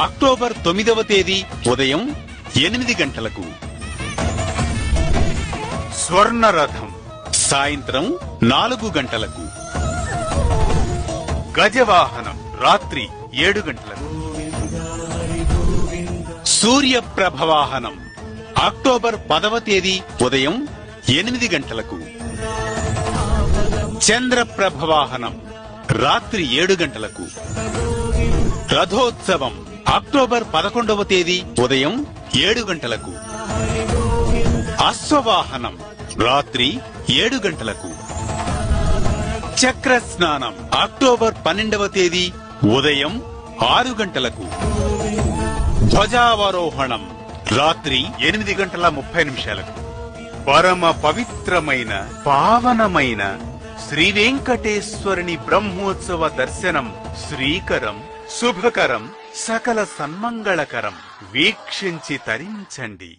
October తొమ్మిదవ తేదీ ఉదయం ఎనిమిది గంటలకు. స్వర్ణరథం సాయంత్రం నాలుగు గంటలకు. గజవాహనం రాత్రి ఏడు గంటలకు. సూర్యప్రభవాహనం అక్టోబర్ పదవ తేదీ ఉదయం ఎనిమిది గంటలకు. చంద్రప్రభవాహనం రాత్రి ఏడు గంటలకు. రథోత్సవం అక్టోబర్ పదకొండవ తేదీ ఉదయం ఏడు గంటలకు. అశ్వవాహనం రాత్రి ఏడు గంటలకు. చక్ర స్నానం అక్టోబర్ పన్నెండవ తేదీ ఉదయం ఆరు గంటలకు. ధ్వజావరోహణం రాత్రి ఎనిమిది గంటల ముప్పై నిమిషాలకు. పరమ పవిత్రమైన పావనమైన శ్రీ వెంకటేశ్వరుని బ్రహ్మోత్సవ దర్శనం శ్రీకరం శుభకరం సకల సన్మంగళకరం వీక్షించి తరించండి.